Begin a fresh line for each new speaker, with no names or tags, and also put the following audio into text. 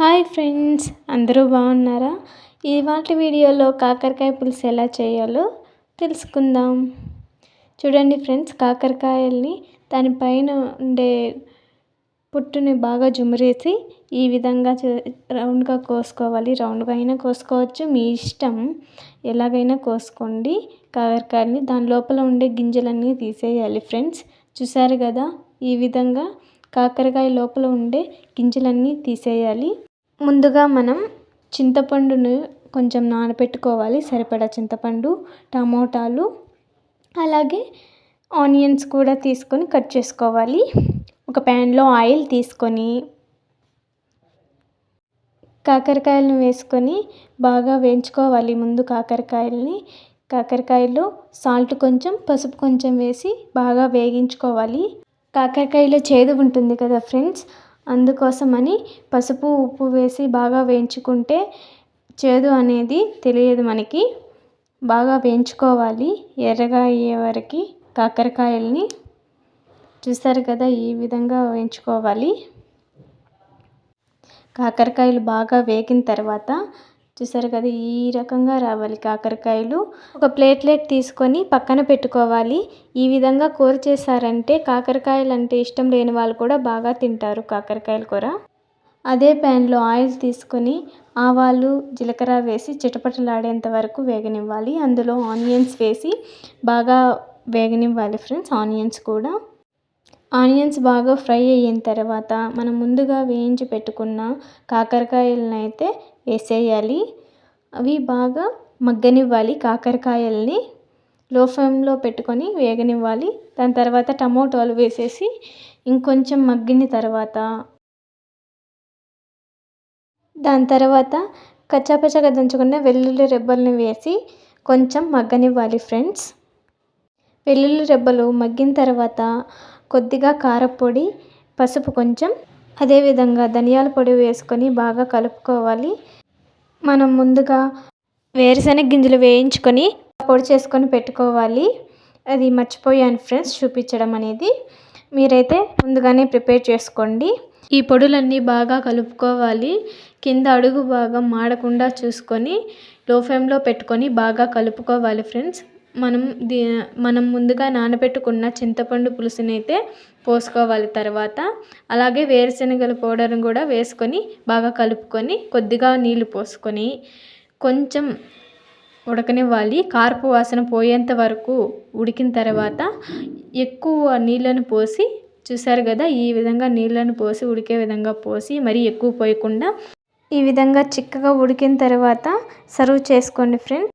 Hi friends అందరూ బాగున్నారా? ఇవాటి వీడియోలో కాకరకాయ పులుసు ఎలా చేయాలో తెలుసుకుందాం. చూడండి ఫ్రెండ్స్ కాకరకాయల్ని దానిపైన ఉండే పుట్టుని బాగా జుమురేసి ఈ విధంగా రౌండ్గా కోసుకోవాలి. రౌండ్గా అయినా కోసుకోవచ్చు. మీ ఇష్టం ఎలాగైనా కోసుకోండి. కాకరకాయని దాని లోపల ఉండే గింజలన్నీ తీసేయాలి ఫ్రెండ్స్. చూసారు కదా ఈ విధంగా కాకరకాయ లోపల ఉండే గింజలన్నీ తీసేయాలి. ముందుగా మనం చింతపండును కొంచెం నానబెట్టుకోవాలి సరిపడా చింతపండు టమోటాలు అలాగే ఆనియన్స్ కూడా తీసుకొని కట్ చేసుకోవాలి. ఒక ప్యాన్లో ఆయిల్ తీసుకొని కాకరకాయలను వేసుకొని బాగా వేయించుకోవాలి. ముందు కాకరకాయలని కాకరకాయలో సాల్ట్ కొంచెం పసుపు కొంచెం వేసి బాగా వేగించుకోవాలి. కాకరకాయలో చేదు ఉంటుంది కదా ఫ్రెండ్స్ అందుకోసమని పసుపు ఉప్పు వేసి బాగా వేయించుకుంటే చేదు అనేది తెలియదు మనకి. బాగా వేయించుకోవాలి. ఎర్రగా అయ్యే వరకు కాకరకాయల్ని చూసారు కదా ఈ విధంగా వేయించుకోవాలి. కాకరకాయలు బాగా వేగిన తర్వాత చూసారు కదా ఈ రకంగా రావాలి కాకరకాయలు. ఒక ప్లేట్లెట్ తీసుకొని పక్కన పెట్టుకోవాలి. ఈ విధంగా కూర చేశారంటే కాకరకాయలు అంటే ఇష్టం లేని వాళ్ళు కూడా బాగా తింటారు కాకరకాయల కూర. అదే ప్యాన్లో ఆయిల్ తీసుకొని ఆవాలు జీలకర్ర వేసి చిటపటలాడేంత వరకు వేగనివ్వాలి. అందులో ఆనియన్స్ వేసి బాగా వేగనివ్వాలి ఫ్రెండ్స్ ఆనియన్స్ కూడా. ఆనియన్స్ బాగా ఫ్రై అయిన తర్వాత మనం ముందుగా వేయించి పెట్టుకున్న కాకరకాయలను అయితే వేసేయాలి. అవి బాగా మగ్గనివ్వాలి కాకరకాయల్ని. లో ఫ్లేమ్లో పెట్టుకొని వేగనివ్వాలి. దాని తర్వాత టమోటాలు వేసేసి ఇంకొంచెం మగ్గిన తర్వాత దాని తర్వాత కచ్చాపచ్చగా దంచుకున్న వెల్లుల్లి రెబ్బల్ని వేసి కొంచెం మగ్గనివ్వాలి ఫ్రెండ్స్. వెల్లుల్లి రెబ్బలు మగ్గిన తర్వాత కొద్దిగా కారపొడి పసుపు కొంచెం అదేవిధంగా ధనియాల పొడి వేసుకొని బాగా కలుపుకోవాలి. మనం ముందుగా వేరుశనగ గింజలు వేయించుకొని పొడి చేసుకొని పెట్టుకోవాలి. అది మర్చిపోయాను ఫ్రెండ్స్ చూపించడం అనేది. మీరైతే ముందుగానే ప్రిపేర్ చేసుకోండి. ఈ పొడులన్నీ బాగా కలుపుకోవాలి. కింద అడుగు భాగం మాడకుండా చూసుకొని లో ఫ్లేమ్లో పెట్టుకొని బాగా కలుపుకోవాలి ఫ్రెండ్స్. మనం దీ మనం ముందుగా నానబెట్టుకున్న చింతపండు పులుసునైతే పోసుకోవాలి తర్వాత. అలాగే వేరుశనగల పౌడర్ని కూడా వేసుకొని బాగా కలుపుకొని కొద్దిగా నీళ్ళు పోసుకొని కొంచెం ఉడకనివ్వాలి. కార్పు వాసన పోయేంత వరకు ఉడికిన తర్వాత ఎక్కువ నీళ్ళను పోసి చూసారు కదా ఈ విధంగా నీళ్ళను పోసి ఉడికే విధంగా పోసి మరీ ఎక్కువ పోయకుండా ఈ విధంగా చిక్కగా ఉడికిన తర్వాత సర్వ్ చేసుకోండి friends.